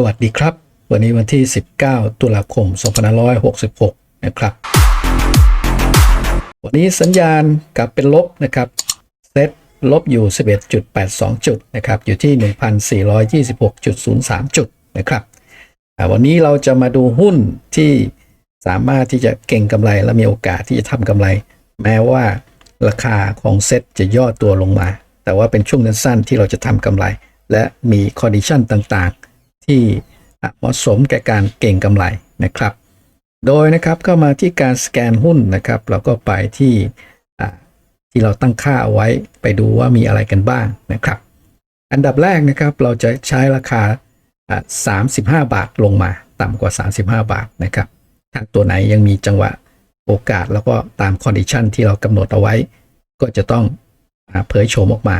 สวัสดีครับ วันนี้วันที่ 19 ตุลาคม 2566 นะครับ วันนี้สัญญาณกลับเป็นลบนะครับเซตลบอยู่ 11.82 จุดนะครับอยู่ที่ 1,426.03 จุดนะครับวันนี้เราจะมาดูหุ้นที่สามารถที่จะเก่งกำไรและมีโอกาสที่จะทำกำไร แม้ว่าราคาของเซตจะย่อตัวลงมา แต่ว่าเป็นช่วงสั้นๆที่เราจะทำกำไร และมีคอนดิชันต่างๆ ที่เหมาะสมแก่การเก่งกำไรนะครับ โดยนะครับเข้ามาที่การสแกนหุ้นนะครับเราก็ไปที่ที่เราตั้งค่าเอาไว้ไปดูว่ามีอะไรกันบ้างนะครับ อันดับแรกนะครับเราจะใช้ราคา 35 บาทลงมาต่ำกว่า 35 บาทนะครับถ้าตัวไหนยังมีจังหวะโอกาสแล้วก็ตามคอนดิชันที่เรากำหนดเอาไว้ ก็จะต้องเผยโฉมออกมา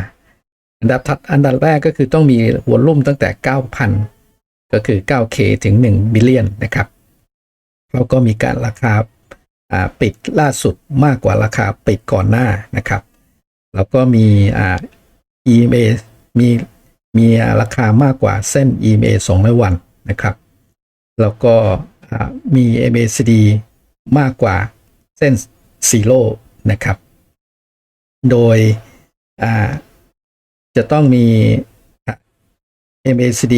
อันดับถัดอันดับแรกก็คือต้องมีวอลลุ่มตั้งแต่ 9,000 ก็คือ 9K ถึง1บิลเลียนนะครับแล้วก็มีการราคาปิดล่าสุดมากกว่าราคาปิดก่อนหน้านะครับ แล้วก็มีอ่า EMA มีมีราคามากกว่าเส้น EMA 200 วันนะครับ แล้วก็มี MACD มากกว่าเส้นซีโร่นะครับ โดยอ่าจะต้องมี MACD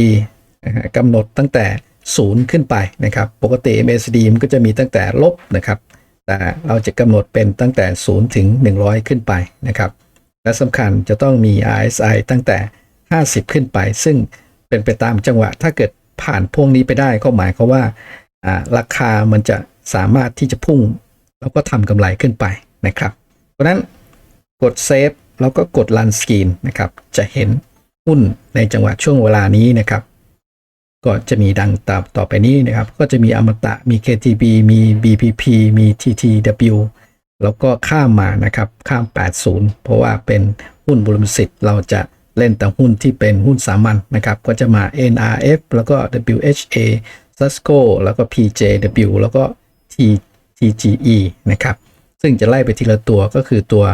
กำหนดตั้งแต่ศูนย์ขึ้นไปนะครับ ปกติ MACD มันก็จะมีตั้งแต่ลบนะครับ แต่เราจะกำหนดเป็นตั้งแต่0ถึง 100 ขึ้นไปนะครับ และสำคัญจะต้องมี RSI ตั้งแต่ 50 ขึ้นไป ซึ่งเป็นไปตามจังหวะ ถ้าเกิดผ่านพวกนี้ไปได้ก็หมายความว่าราคามันจะสามารถที่จะพุ่ง แล้วก็ทำกำไรขึ้นไปนะครับ เพราะนั้นกดเซฟแล้วก็กด Run Screen นะครับ จะเห็นหุ้นในจังหวะช่วงเวลานี้นะครับ ก็จะมีดังตามต่อไปนี้นะครับ ก็จะมีอมตะมี KTB มี BPP มี TTW แล้วก็ข้ามมานะครับ ข้าม 80 เพราะว่าเป็นหุ้นบริษัทเราจะเล่นแต่หุ้นที่เป็นหุ้นสามัญนะครับ ก็จะมา NRF แล้วก็ WHA Sasco แล้วก็ PJW แล้วก็ T TGE นะครับ ซึ่งจะไล่ไปทีละตัวก็คือตัว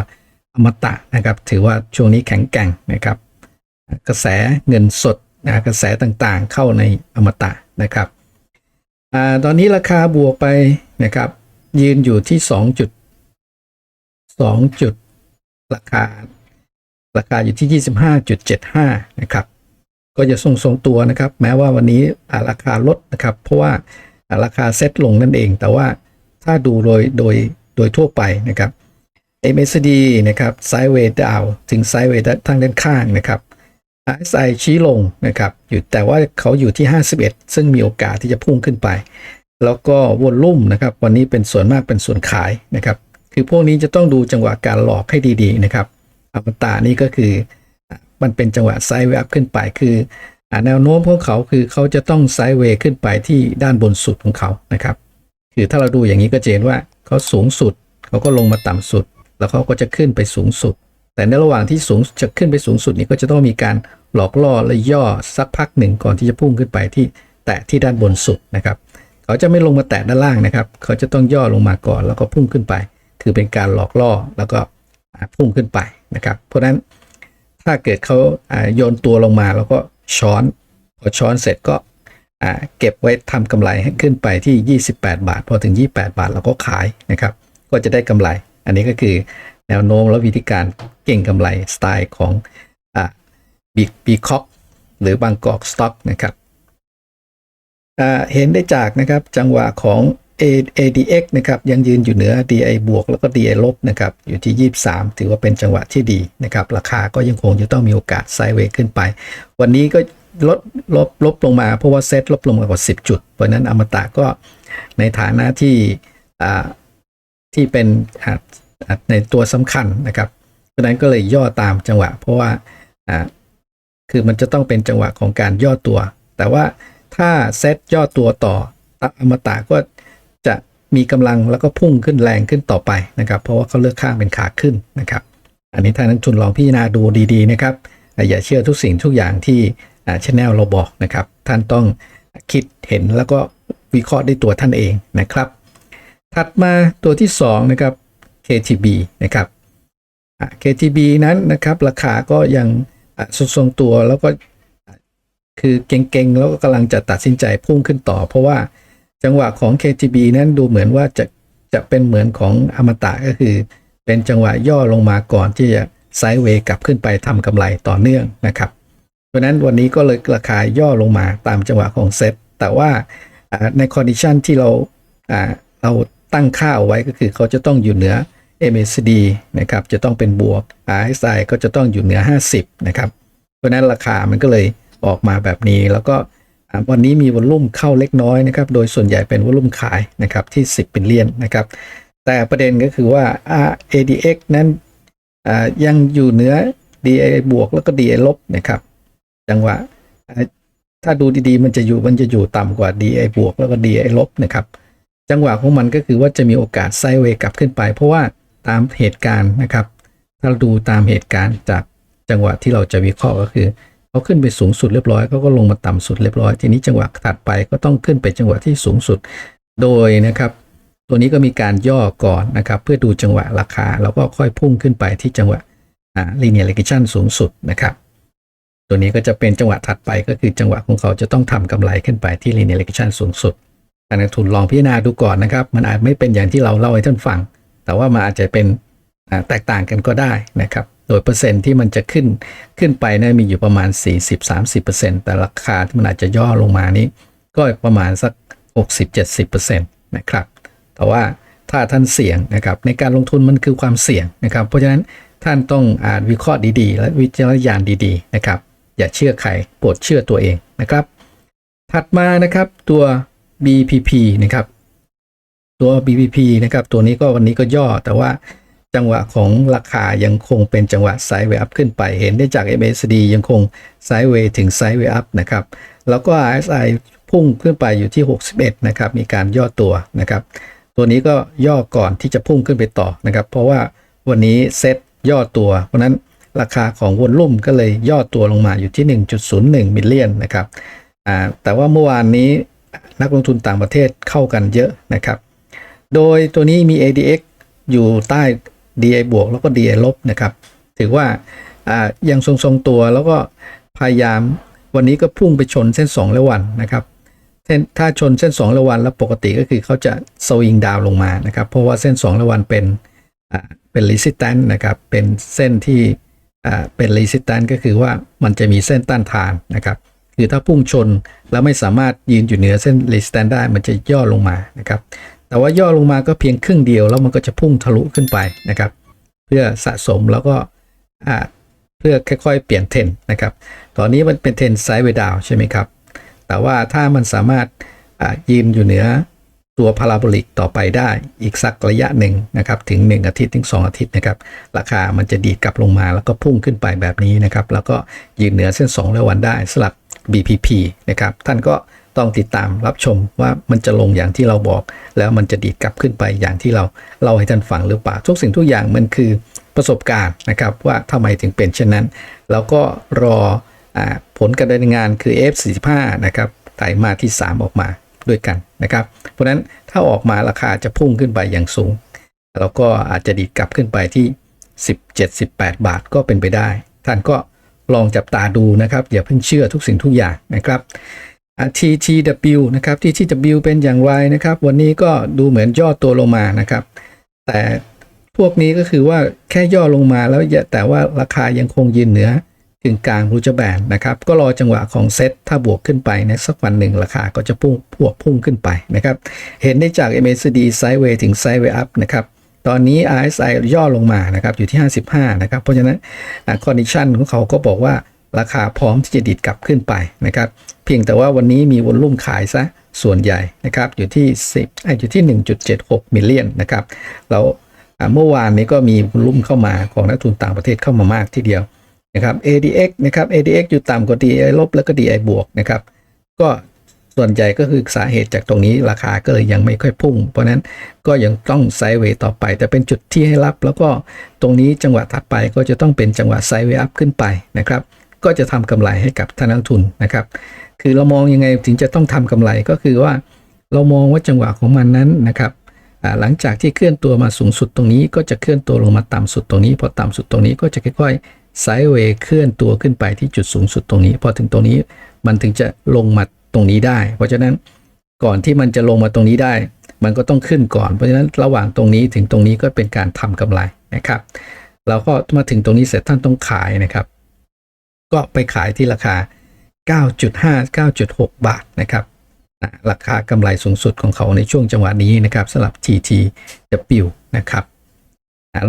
อมตะนะครับ ถือว่าช่วงนี้แข็งแกร่งนะครับ กระแสเงินสด นะกระแสต่างๆ เข้าในอมตะนะครับอตอนนี้ราคาบวกไปนะครับ ยืนอยู่ที่2จุด2จุดราคา ราคาอยู่ที่ 25.75 นะครับ ก็จะทรงทรงตัวนะครับ แม้ว่าวันนี้ราคาลดนะครับ เพราะว่าราคาเซ็ตลงนั่นเอง แต่ว่าถ้าดูโดยโดยโดยทั่วไปนะครับ MACD นะครับไซด์เวย์ดาวถึงไซด์เวย์ทางด้านข้างนะครับ RSI ชี้ลงนะครับอยู่แต่ว่าเขาอยู่ที่ 51 ซึ่งมีโอกาสที่จะพุ่งขึ้นไป แล้วก็วอลลุ่มนะครับ วันนี้เป็นส่วนมากเป็นส่วนขายนะครับ คือพวกนี้จะต้องดูจังหวะการหลอกให้ดีๆนะครับอมตะนี่ก็คือมันเป็นจังหวะไซด์เวย์ขึ้นไปคือแนวโน้มของเขาคือเขาจะต้องไซด์เวย์ขึ้นไปที่ด้านบนสุดของเขานะครับ คือถ้าเราดูอย่างนี้ก็จะเห็นว่าเขาสูงสุดเขาก็ลงมาต่ำสุด แล้วเขาก็จะขึ้นไปสูงสุด แต่ในระหว่างที่สูงจะขึ้นไปสูงสุดนี้ก็จะต้องมีการ หลอกล่อและย่อสักพักหนึ่งก่อนที่จะพุ่งขึ้นไปที่แตะที่ด้านบนสุดนะครับเขาจะไม่ลงมาแตะด้านล่างนะครับ เขาจะต้องย่อลงมาก่อนแล้วก็พุ่งขึ้นไป คือเป็นการหลอกล่อแล้วก็พุ่งขึ้นไปนะครับ เพราะฉะนั้นถ้าเกิดเขาโยนตัวลงมาแล้วก็ช้อนพอช้อนเสร็จก็เก็บไว้ทำกำไรให้ขึ้นไปที่ 28 บาท พอถึง 28 บาทเราก็ขายนะครับ ก็จะได้กำไร อันนี้ก็คือแนวโน้มและวิธีการเก่งกำไรสไตล์ของ บีบีคอกหรือบางกอกสต็อกนะครับเห็นได้จากนะครับจังหวะของ adx นะครับยังยืนอยู่เหนือ DI บวกแล้วก็ DI ลบนะครับอยู่ที่ 23 ถือว่าเป็นจังหวะที่ดีนะครับราคาก็ยังคงจะต้องมีโอกาสไซด์เวย์ขึ้นไป วันนี้ก็ลดลบลบลงมาเพราะว่าเซ็ตลบลงมากว่า 10 จุด เพราะนั้นอมตะก็ในฐานะที่ที่เป็นในตัวสำคัญนะครับเพราะนั้นก็เลยย่อตามจังหวะ เพราะว่า คือมันจะต้องเป็นจังหวะของการย่อตัว แต่ว่าถ้าเซตย่อตัวต่ออมตะก็จะมีกำลังแล้วก็พุ่งขึ้นแรงขึ้นต่อไปนะครับ เพราะว่าเขาเลือกข้างเป็นขาขึ้นนะครับ อันนี้ท่านนักลงทุนลองพิจารณาดูดีๆนะครับ อย่าเชื่อทุกสิ่งทุกอย่างที่ชแนลเราบอกนะครับ ท่านต้องคิดเห็นแล้วก็วิเคราะห์ด้วยตัวท่านเองนะครับ ถัดมาตัวที่2นะครับ KTB นะครับ KTB นั้นนะครับราคาก็ยัง ทรงตัวแล้วก็คือเก่งๆ แล้วก็กำลังจะตัดสินใจพุ่งขึ้นต่อ เพราะว่าจังหวะของ KTB นั้นดูเหมือนว่าจะจะเป็นเหมือนของอมตะก็คือ เป็นจังหวะย่อลงมาก่อนที่จะไซด์เวย์กลับขึ้นไปทำกำไรต่อเนื่องนะครับเพราะนั้นวันนี้ก็เลยราคาย่อลงมาตามจังหวะของเซ็ตแต่ว่าในคอนดิชันที่เราอ่าเราตั้งค่าเอาไว้ก็คือเขาจะต้องอยู่เหนือ MACD นะครับจะต้องเป็นบวก RSI ก็จะต้องอยู่เหนือ 50 นะครับ เพราะนั้นราคามันก็เลยออกมาแบบนี้ แล้วก็วันนี้มีวอลลุ่มเข้าเล็กน้อยนะครับ โดยส่วนใหญ่เป็นวอลลุ่มขายนะครับที่ 10บิลเลียนนะครับ แต่ประเด็นก็คือว่าอ่า ADX นั้นยังอยู่เหนือ DA บวกแล้วก็ DA ลบนะครับ จังหวะถ้าดูดีๆ มันจะอยู่มันจะอยู่ต่ำกว่า DA บวกแล้วก็ DA ลบนะครับ จังหวะของมันก็คือว่าจะมีโอกาสไซด์เวย์กลับขึ้นไป เพราะว่า ตามเหตุการณ์นะครับ ถ้าเราดูตามเหตุการณ์จากจังหวะที่เราจะวิเคราะห์ก็คือเขาขึ้นไปสูงสุดเรียบร้อยเขาก็ลงมาต่ำสุดเรียบร้อย ทีนี้จังหวะถัดไปก็ต้องขึ้นไปจังหวะที่สูงสุด โดยนะครับ ตัวนี้ก็มีการย่อก่อนนะครับ เพื่อดูจังหวะราคาแล้วก็ค่อยพุ่งขึ้นไปที่จังหวะอ่า linear regression สูงสุดนะครับ ตัวนี้ก็จะเป็นจังหวะถัดไปก็คือจังหวะของเขาจะต้องทำกำไรขึ้นไปที่ linear regression สูงสุดการลงทุนลองพิจารณาดูก่อนนะครับ มันอาจไม่เป็นอย่างที่เราเล่าให้ท่านฟัง แต่ว่ามันอาจจะเป็นแตกต่างกันก็ได้นะครับ โดยเปอร์เซ็นต์ที่มันจะขึ้นขึ้นไปนะมีอยู่ประมาณ 40-30%แต่ราคาที่มันอาจจะย่อลงมานี้ ก็ประมาณสัก 60-70%นะครับ แต่ว่าถ้าท่านเสี่ยงนะครับในการลงทุนมันคือความเสี่ยงนะครับ เพราะฉะนั้นท่านต้องอ่านวิเคราะห์ดีๆ และวิจารณญาณดีๆนะครับ อย่าเชื่อใครโปรดเชื่อตัวเองนะครับ ถัดมานะครับตัว BPP นะครับ ตัว BPP นะครับ ตัวนี้ก็วันนี้ก็ย่อ แต่ว่าจังหวะของราคายังคงเป็นจังหวะไซด์เวย์อัพขึ้นไป เห็นได้จาก MACD ยังคงไซด์เวย์ถึงไซด์เวย์อัพนะครับ แล้วก็ RSI พุ่งขึ้นไปอยู่ที่ 61 นะครับ มีการย่อตัวนะครับ ตัวนี้ก็ย่อก่อนที่จะพุ่งขึ้นไปต่อนะครับ เพราะว่าวันนี้เซ็ตย่อตัว เพราะนั้นราคาของวอลลุ่มก็เลยย่อตัวลงมาอยู่ที่ 1.01 มิลเลียนนะครับ แต่ว่าเมื่อวานนี้นักลงทุนต่างประเทศเข้ากันเยอะนะครับ โดยตัวนี้มี ADX อยู่ใต้ DA บวกแล้วก็ DA ลบนะครับ ถือว่าอ่ายังทรงๆตัวแล้วก็พยายามวันนี้ก็พุ่งไปชนเส้น 2 และวันนะครับถ้าชนเส้น 2 และวันแล้วปกติก็คือเขาจะสวิงดาวลงมานะครับ เพราะว่าเส้น 2 และวันเป็นอ่าเป็น resistance นะครับ เป็นเส้นที่อ่าเป็น resistance ก็คือว่ามันจะมีเส้นต้านทานนะครับคือถ้าพุ่งชนแล้วไม่สามารถยืนอยู่เหนือเส้น resistance ได้มันจะย่อลงมานะครับ แต่ว่าย่อลงมาก็เพียงครึ่งเดียวแล้วมันก็จะพุ่งทะลุขึ้นไปนะครับ เพื่อสะสมแล้วก็เพื่อค่อยๆ เปลี่ยนเทรนนะครับ ตอนนี้มันเป็นเทรนไซด์เวดาวใช่ไหมครับ แต่ว่าถ้ามันสามารถยืนอยู่เหนือตัวพาราโบลิกต่อไปได้อีกสักระยะหนึ่งนะครับ ถึง 1 อาทิตย์ถึง 2 อาทิตย์นะครับ ราคามันจะดีดกลับลงมาแล้วก็พุ่งขึ้นไปแบบนี้นะครับ แล้วก็ยืนเหนือเส้น2และวันได้สลับ BPP นะครับ ท่านก็ ต้องติดตามรับชมว่ามันจะลงอย่างที่เราบอก แล้วมันจะดีดกลับขึ้นไปอย่างที่เราเล่าให้ท่านฟังหรือเปล่าทุกสิ่งทุกอย่างมันคือประสบการณ์นะครับว่าทำไมถึงเป็นเช่นนั้น แล้วก็รออผลการดำเนินงานคือ F45 นะครับไตรมาสที่ 3 ออกมาด้วยกันนะครับ เพราะนั้นถ้าออกมาราคาจะพุ่งขึ้นไปอย่างสูง แล้วก็อาจจะดีดกลับขึ้นไปที่ 17-18 บาทก็เป็นไปได้ ท่านก็ลองจับตาดูนะครับอย่าเพิ่งเชื่อทุกสิ่งทุกอย่างนะครับ TTW นะครับ TTW เป็นอย่างไรนะครับ วันนี้ก็ดูเหมือนย่อตัวลงมานะครับ แต่พวกนี้ก็คือว่าแค่ย่อลงมาแล้วแต่ว่าราคายังคงยืนเหนือกึ่งกลางรูจแบนนะครับ ก็รอจังหวะของเซ็ตถ้าบวกขึ้นไปในสักวันหนึ่งราคาก็จะพุ่งพวกพุ่งขึ้นไปนะครับ เห็นได้จาก MACD ไซด์เวย์ถึงไซด์เวย์อัพนะครับตอนนี้ RSI ย่อลงมานะครับอยู่ที่ 55 นะครับ เพราะฉะนั้นคอนดิชันของเขาก็บอกว่า ราคาพร้อมที่จะดีดกลับขึ้นไปนะครับ เพียงแต่ว่าวันนี้มีวอลลุ่มขายซะส่วนใหญ่นะครับอยู่ที่ 10อะอยู่ที่ 1.76 มิลเลียนนะครับแล้วอ่าเมื่อวานนี้ก็มีวอลลุ่มเข้ามาของนักทุนต่างประเทศเข้ามามากทีเดียวนะครับ ADX นะครับ ADX อยู่ต่ำกว่า DI ลบแล้วก็ DI บวกนะครับ ก็ส่วนใหญ่ก็คือสาเหตุจากตรงนี้ราคาก็เลยยังไม่ค่อยพุ่ง เพราะฉะนั้นก็ยังต้องไซด์เวย์ต่อไป แต่เป็นจุดที่ให้รับ แล้วก็ตรงนี้จังหวะถัดไปก็จะต้องเป็นจังหวะไซด์เวย์อัพขึ้นไปนะครับ ก็จะทำกำไรให้กับท่านนักทุนนะครับ คือเรามองยังไงถึงจะต้องทำกำไรก็คือว่า เรามองว่าจังหวะของมันนั้นนะครับหลังจากที่เคลื่อนตัวมาสูงสุดตรงนี้ ก็จะเคลื่อนตัวลงมาต่ำสุดตรงนี้พอต่ำสุดตรงนี้ก็จะค่อยๆไซด์เวย์เคลื่อนตัวขึ้นไปที่จุดสูงสุดตรงนี้ พอถึงตรงนี้มันถึงจะลงมาตรงนี้ได้ เพราะฉะนั้นก่อนที่มันจะลงมาตรงนี้ได้ มันก็ต้องขึ้นก่อน เพราะฉะนั้นระหว่างตรงนี้ถึงตรงนี้ก็เป็นการทำกำไรนะครับ เราก็มาถึงตรงนี้เสร็จท่านต้องขายนะครับ ก็ไปขายที่ราคา 9.5 9.6 บาทนะครับราคากำไรสูงสุดของเขาในช่วงจังหวะนี้นะครับสำหรับ TTW นะครับ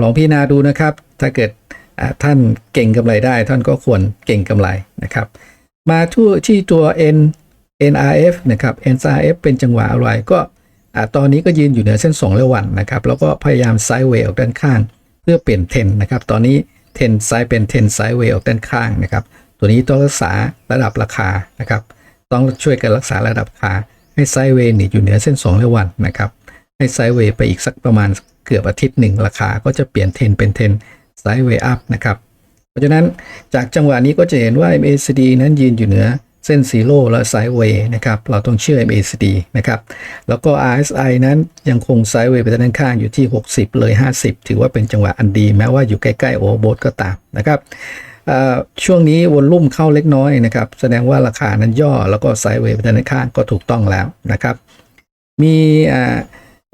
ลองพิจารณาดูนะครับ ถ้าเกิดท่านเก่งกำไรได้ ท่านก็ควรเก่งกำไรนะครับ มาทั่วที่ตัว N NRF นะครับ NRF เป็นจังหวะอะไรก็ตอนนี้ก็ยืนอยู่เหนือเส้น2ระวันนะครับ แล้วก็พยายามไซด์เวย์ออกด้านข้าง เพื่อเปลี่ยนเทรนนะครับ ตอนนี้ เทนไซด์เป็นเทนไซด์เวย์ออกด้านข้างนะครับ ตัวนี้ต้องรักษาระดับราคานะครับ ต้องช่วยกันรักษาระดับราคา ให้ไซด์เวย์นี่อยู่เหนือเส้น2ระวันนะครับ ให้ไซด์เวย์ไปอีกสักประมาณเกือบอาทิตย์หนึ่งราคาก็จะเปลี่ยนเทนเป็นเทนไซด์เวย์อัพนะครับ เพราะฉะนั้นจากจังหวะนี้ก็จะเห็นว่า MACD นั้นยืนอยู่เหนือ เส้นซีโร่และไซด์เวย์นะครับเราต้องเชื่อ MACD นะครับแล้วก็ RSI นั้นยังคงไซด์เวย์ไปด้านข้างอยู่ที่ 60 เลย 50 ถือว่าเป็นจังหวะอันดี แม้ว่าอยู่ใกล้ๆโอเวอร์โบก็ตามนะครับช่วงนี้วนลุ่มเข้าเล็กน้อยนะครับ แสดงว่าราคานั้นย่อแล้วก็ไซด์เวย์ไปด้านข้างก็ถูกต้องแล้วนะครับ มี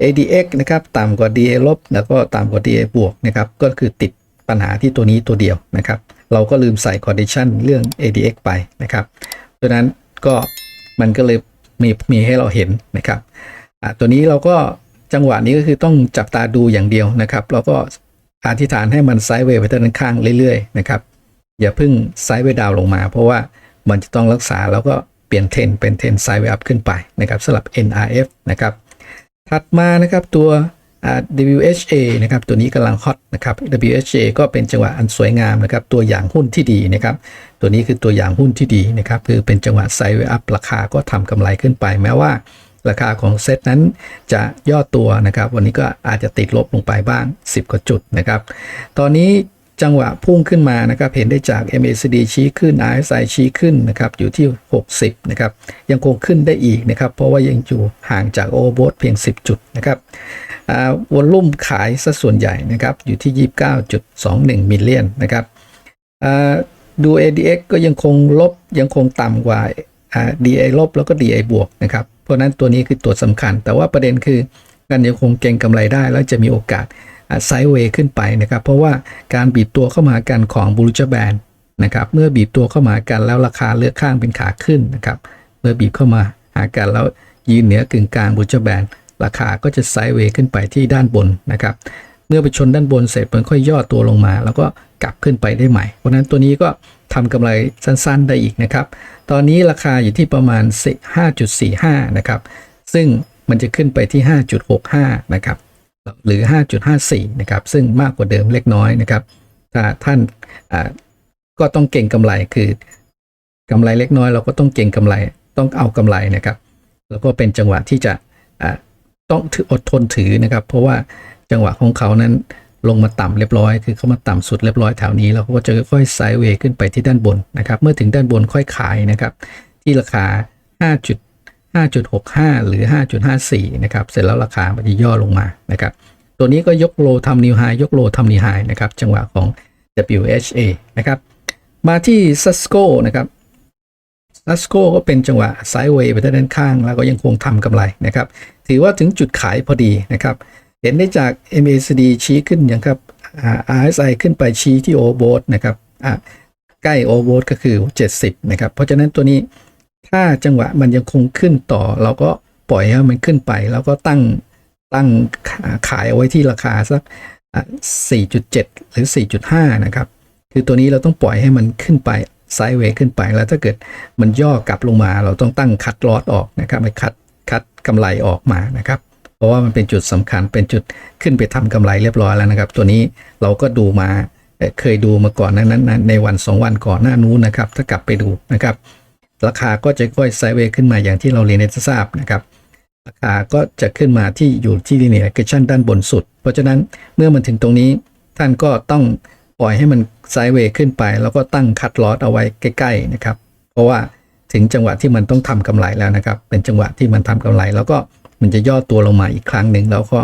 ADX นะครับต่ำกว่า DA ลบแล้วก็ต่ำกว่า DA บวกนะครับก็คือติดปัญหาที่ตัวนี้ตัวเดียวนะครับ เราก็ลืมใส่ condition เรื่อง ADX ไปนะครับ ดังนั้นก็มันก็เลยมีมีให้เราเห็นนะครับตัวนี้เราก็จังหวะนี้ก็คือต้องจับตาดูอย่างเดียวนะครับ เราก็อธิษฐานให้มันไซด์เวย์ไปด้านข้างเรื่อยๆนะครับอย่าเพิ่งไซด์เวย์ดาวลงมา เพราะว่ามันจะต้องรักษาแล้วก็เปลี่ยนเทรนเป็นเทรนไซด์เวย์อัพขึ้นไปนะครับสำหรับ NRF นะครับถัดมานะครับตัว WHA นะครับตัวนี้กำลังฮอตนะครับ WHA ก็เป็นจังหวะอันสวยงามนะครับตัวอย่างหุ้นที่ดีนะครับตัวนี้คือตัวอย่างหุ้นที่ดีนะครับคือเป็นจังหวะไซด์เวย์อัพราคาก็ทำกำไรขึ้นไปแม้ว่าราคาของเซตนั้นจะย่อตัวนะครับ วันนี้ก็อาจจะติดลบลงไปบ้าง 10 กว่าจุดนะครับ ตอนนี้จังหวะพุ่งขึ้นมานะครับ เห็นได้จาก MACD ชี้ขึ้น RSI ชี้ขึ้นนะครับ อยู่ที่ 60 นะครับ ยังคงขึ้นได้อีกนะครับ เพราะว่ายังอยู่ห่างจากโอเวอร์เพียง 10 จุดนะครับ วอลลุ่มขายซะส่วนใหญ่นะครับอยู่ที่ 29.21 มิลเลียนนะครับดู ADX ก็ยังคงลบยังคงต่ำกว่า DA ลบแล้วก็ DA บวกนะครับเพราะนั้นตัวนี้คือตัวสำคัญ แต่ว่าประเด็นคือการยังคงเก็งกำไรได้ แล้วจะมีโอกาสไซด์เวย์ขึ้นไปนะครับ เพราะว่าการบีบตัวเข้ามากันของบู l จ a แบนนะครับเมื่อบีบตัวเข้ามากันแล้วราคาเลือกข้างเป็นขาขึ้นนะครับเมื่อบีบเข้ามาหากันแล้วยืนเหนือกึ่งกลางบู l จ a แบน ราคาก็จะไซด์เวย์ขึ้นไปที่ด้านบนนะครับ เมื่อไปชนด้านบนเสร็จมันค่อยย่อตัวลงมา แล้วก็กลับขึ้นไปได้ใหม่ เพราะนั้นตัวนี้ก็ทำกำไรสั้นๆได้อีกนะครับ ตอนนี้ราคาอยู่ที่ประมาณ 5.45 นะครับ ซึ่งมันจะขึ้นไปที่ 5.65 นะครับ หรือ 5.54 นะครับ ซึ่งมากกว่าเดิมเล็กน้อยนะครับ ถ้าท่านก็ต้องเก่งกำไรคือกำไรเล็กน้อยเราก็ต้องเก่งกำไรต้องเอากำไรนะครับ แล้วก็เป็นจังหวะที่จะ ต้องถืออดทนถือนะครับ เพราะว่าจังหวะของเขานั้นลงมาต่ำเรียบร้อย คือเขามาต่ำสุดเรียบร้อยแถวนี้แล้วเขาก็จะค่อยๆไซด์เวย์ขึ้นไปที่ด้านบนนะครับ เมื่อถึงด้านบนค่อยขายนะครับ ที่ราคา 5. 5.65 หรือ 5.54 นะครับ เสร็จแล้วราคามันจะย่อลงมานะครับ ตัวนี้ก็ยกโลทำนิวไฮยกโลทำนิวไฮนะครับ จังหวะของ WHA นะครับ มาที่ Sasco นะครับ Sasco ก็เป็นจังหวะไซด์เวย์ไปด้านข้าง แล้วก็ยังคงทำกำไรนะครับ ถือว่าถึงจุดขายพอดีนะครับ เห็นได้จาก MACD ชี้ขึ้นอย่างครับอ่า RSI ขึ้นไปชี้ที่ overbought นะครับอ่าใกล้ overbought ก็คือ 70 นะครับ เพราะฉะนั้นตัวนี้ถ้าจังหวะมันยังคงขึ้นต่อ เราก็ปล่อยให้มันขึ้นไป แล้วก็ตั้งตั้งขายเอาไว้ที่ราคาสักอะ4.7 หรือ 4.5 นะครับ คือตัวนี้เราต้องปล่อยให้มันขึ้นไป ไซด์เวย์ขึ้นไป แล้วถ้าเกิดมันย่อกลับลงมา เราต้องตั้งคัดลอตออกนะครับไปคัดคัดกำไรออกมานะครับ เพราะว่ามันเป็นจุดสำคัญเป็นจุดขึ้นไปทำกำไรเรียบร้อยแล้วนะครับ ตัวนี้เราก็ดูมาเอ่อเคยดูมาก่อนนั้นนั้นในวัน 2 วันก่อนหน้านู้นนะครับ ถ้ากลับไปดูนะครับ ราคาก็จะค่อยไซด์เวย์ขึ้นมาอย่างที่เราเรียนให้ทราบนะครับราคาก็จะขึ้นมาที่อยู่ที่ linear regression ด้านบนสุด เพราะฉะนั้นเมื่อมันถึงตรงนี้ท่านก็ต้อง ปล่อยให้มันไซด์เวย์ขึ้นไป แล้วก็ตั้งคัดลอตเอาไว้ใกล้ๆนะครับ เพราะว่าถึงจังหวะที่มันต้องทำกำไรแล้วนะครับ เป็นจังหวะที่มันทำกำไร แล้วก็มันจะย่อตัวลงมาอีกครั้งหนึ่งแล้วก็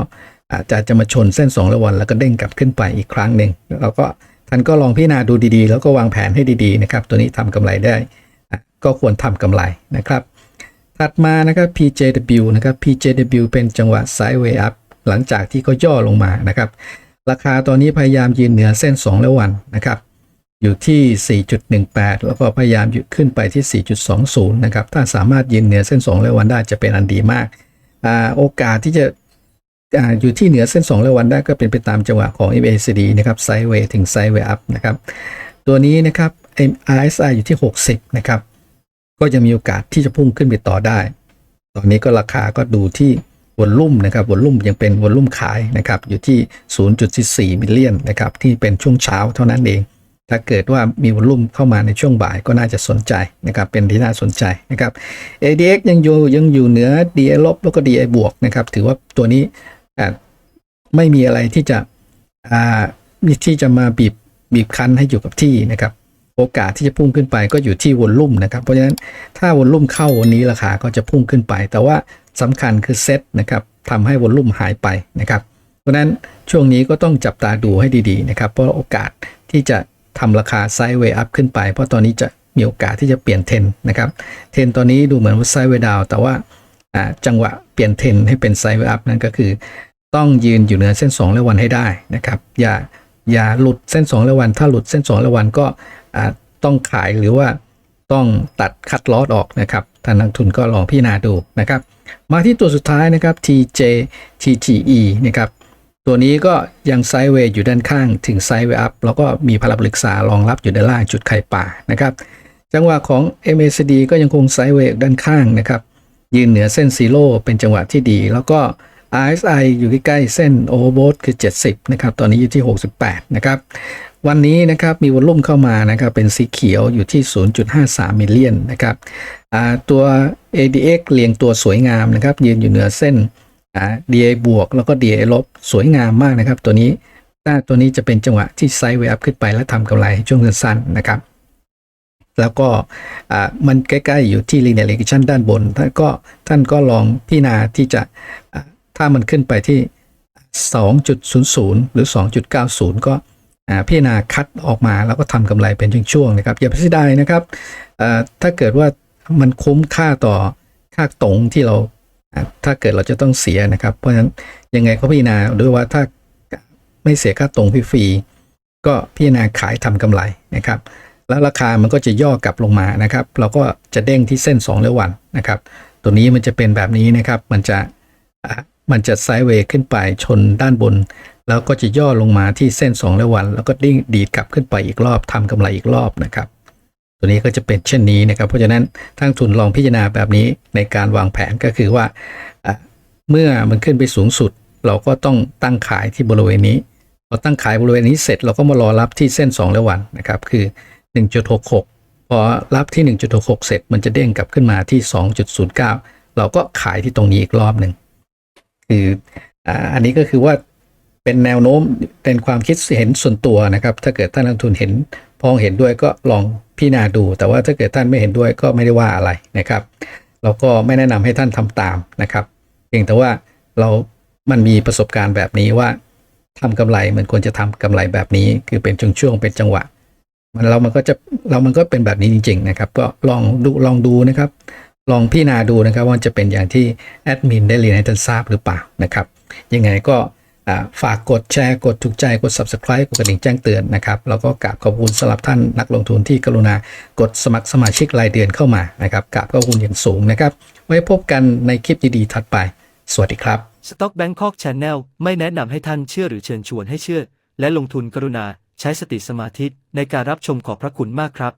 อาจจะจะมาชนเส้น2ระวัน แล้วก็เด้งกลับขึ้นไปอีกครั้งหนึ่งแล้วก็ท่านก็ลองพิจารณาดูดีๆ แล้วก็วางแผนให้ดีๆนะครับตัวนี้ทำกำไรได้ ก็ควรทำกำไรนะครับถัดมานะครับ PJW นะครับ PJW เป็นจังหวะ Sideway Up หลังจากที่เขาย่อลงมานะครับ ราคาตอนนี้พยายามยืนเหนือเส้น2และวันนะครับ อยู่ที่ 4.18 แล้วก็พยายามยขึ้นไปที่ 4.20 นะครับ ถ้าสามารถยืนเหนือเส้น 2 และวันได้จะเป็นอันดีมากอ่าโอกาสที่จะอ่าอยู่ที่เหนือเส้น 2 และวันได้ก็เป็นไปตามจังหวะของ MACD นะครับ Sideway ถึง Sideway Up นะครับ ตัวนี้นะครับ RSI อยู่ที่ 60 นะครับ ก็จะมีโอกาสที่จะพุ่งขึ้นไปต่อได้ ตอนนี้ก็ราคาก็ดูที่ วอลลุ่มนะครับวอลลุ่มยังเป็นวอลลุ่มขายนะครับอยู่ที่0.44มิลเลียนนะครับที่เป็นช่วงเช้าเท่านั้นเอง ถ้าเกิดว่ามีวอลลุ่มเข้ามาในช่วงบ่ายก็น่าจะสนใจนะครับเป็นที่น่าสนใจนะครับ ADX ยังอยู่ยังอยู่เหนือ DI ลบแล้วก็ DI บวกนะครับถือว่าตัวนี้ไม่มีอะไรที่จะมีที่จะมาบีบบีบคั้นให้อยู่กับที่นะครับโอกาสที่จะพุ่งขึ้นไปก็อยู่ที่วอลลุ่มนะครับ เพราะฉะนั้นถ้าวอลลุ่มเข้าวันนี้ราคาก็จะพุ่งขึ้นไป แต่ว่า สำคัญคือเซตนะครับทำให้วอลลุ่มหายไปนะครับเพราะนั้นช่วงนี้ก็ต้องจับตาดูให้ดีๆนะครับเพราะโอกาสที่จะทำราคาไซด์เวย์อัพขึ้นไป เพราะตอนนี้จะมีโอกาสที่จะเปลี่ยนเทนนะครับเทนตอนนี้ดูเหมือนว่าไซด์เวย์ดาวแต่ว่าจังหวะเปลี่ยนเทนให้เป็นไซด์เวย์อัพนั่นก็คือ ต้องยืนอยู่เหนือเส้น 2 และวันให้ได้นะครับอย่าอย่าหลุดเส้น 2 และวัน ถ้าหลุดเส้น 2 และวันก็ต้องขายหรือว่าต้องตัดคัดลอสออกนะครับท่านนักทุนก็ลองพิจารณาดูนะครับ มาที่ตัวสุดท้ายนะครับ TJ TGE นะครับตัวนี้ก็ยังไซด์เวย์อยู่ด้านข้างถึงไซด์เวย์อัพแล้วก็มีพลังปรึกษารองรับอยู่ด้านล่างจุดไข่ป่านะครับ จังหวะของ MACD ก็ยังคงไซด์เวย์ด้านข้างนะครับยืนเหนือเส้นซีโร่เป็นจังหวะที่ดี แล้วก็ RSI อยู่ใกล้ๆเส้น Overbought คือ 70 นะครับ ตอนนี้อยู่ที่ 68 นะครับ วันนี้นะครับมีวอลลุ่มเข้ามานะครับเป็นสีเขียวอยู่ที่ 0.53 มิลเลียนนะครับตัว ADX เรียงตัวสวยงามนะครับยืนอยู่เหนือเส้น DA บวกแล้วก็ DA ลบสวยงามมากนะครับ ตัวนี้ถ้าตัวนี้จะเป็นจังหวะที่ไซด์เวอัพขึ้นไปและทำกำไรช่วงสั้นๆนะครับ แล้วก็มันใกล้ๆอยู่ที่ linear regression ด้านบนท่านก็ท่านก็ลองพิจารณาที่จะถ้ามันขึ้นไปที่ 2.00 หรือ 2.90 ก็ พิจารณาคัดออกมาแล้วก็ทำกำไรเป็นช่วงๆนะครับอย่าไปเสียดายนะครับถ้าเกิดว่ามันคุ้มค่าต่อค่าตรงที่เราถ้าเกิดเราจะต้องเสียนะครับ เพราะฉะนั้นยังไงก็พิจารณาด้วยว่าถ้าไม่เสียค่าตรงฟรีก็พิจารณาขายทำกำไรนะครับ แล้วราคามันก็จะย่อกลับลงมานะครับ เราก็จะเด้งที่เส้น2และวันนะครับ ตัวนี้มันจะเป็นแบบนี้นะครับมันจะอะมันจะไซด์เวย์ขึ้นไปชนด้านบน แล้วก็จะย่อลงมาที่เส้น2และวัน แล้วก็ดิ้งดีดกลับขึ้นไปอีกรอบทำกำไรอีกรอบนะครับ ตัวนี้ก็จะเป็นเช่นนี้นะครับ เพราะฉะนั้นทางทุนลองพิจารณาแบบนี้ในการวางแผนก็คือว่า เมื่อมันขึ้นไปสูงสุด เราก็ต้องตั้งขายที่บริเวณนี้พอตั้งขายบริเวณนี้เสร็จเราก็มารอรับที่เส้น 2 และวันนะครับ คือ 1.66 พอรับที่ 1.66 เสร็จมันจะเด้งกลับขึ้นมาที่ 2.09 เราก็ขายที่ตรงนี้อีกรอบหนึ่งคืออันนี้ก็คือว่า เป็นแนวโน้มเป็นความคิดเห็นส่วนตัวนะครับ ถ้าเกิดท่านนักลงทุนเห็นพ้องเห็นด้วยก็ลองพิจารณาดู แต่ว่าถ้าเกิดท่านไม่เห็นด้วยก็ไม่ได้ว่าอะไรนะครับเราก็ไม่แนะนำให้ท่านทำตามนะครับ เพียงแต่ว่าเรามันมีประสบการณ์แบบนี้ว่าทำกำไรมันควรจะทำกำไรแบบนี้ คือเป็นช่วงๆเป็นจังหวะ มันเรามันก็จะเรามันก็เป็นแบบนี้จริง ๆ นะครับ ก็ลองดูลองดูนะครับ ลองพิจารณาดูนะครับว่าจะเป็นอย่างที่แอดมินได้เรียนให้ท่านทราบหรือเปล่านะครับยังไงก็ ฝากกดแชร์กดถูกใจกด subscribe กดกระดิ่งแจ้งเตือนนะครับแล้วก็กราบขอบคุณสำหรับท่านนักลงทุนที่กรุณากดสมัครสมาชิกรายเดือนเข้ามานะครับกราบขอบคุณอย่างสูงนะครับ ไว้พบกันในคลิปดีๆถัดไป สวัสดีครับ Stock Bangkok Channel ไม่แนะนำให้ท่านเชื่อหรือเชิญชวนให้เชื่อ และลงทุนกรุณาใช้สติสมาธิในการรับชมขอบพระคุณมากครับ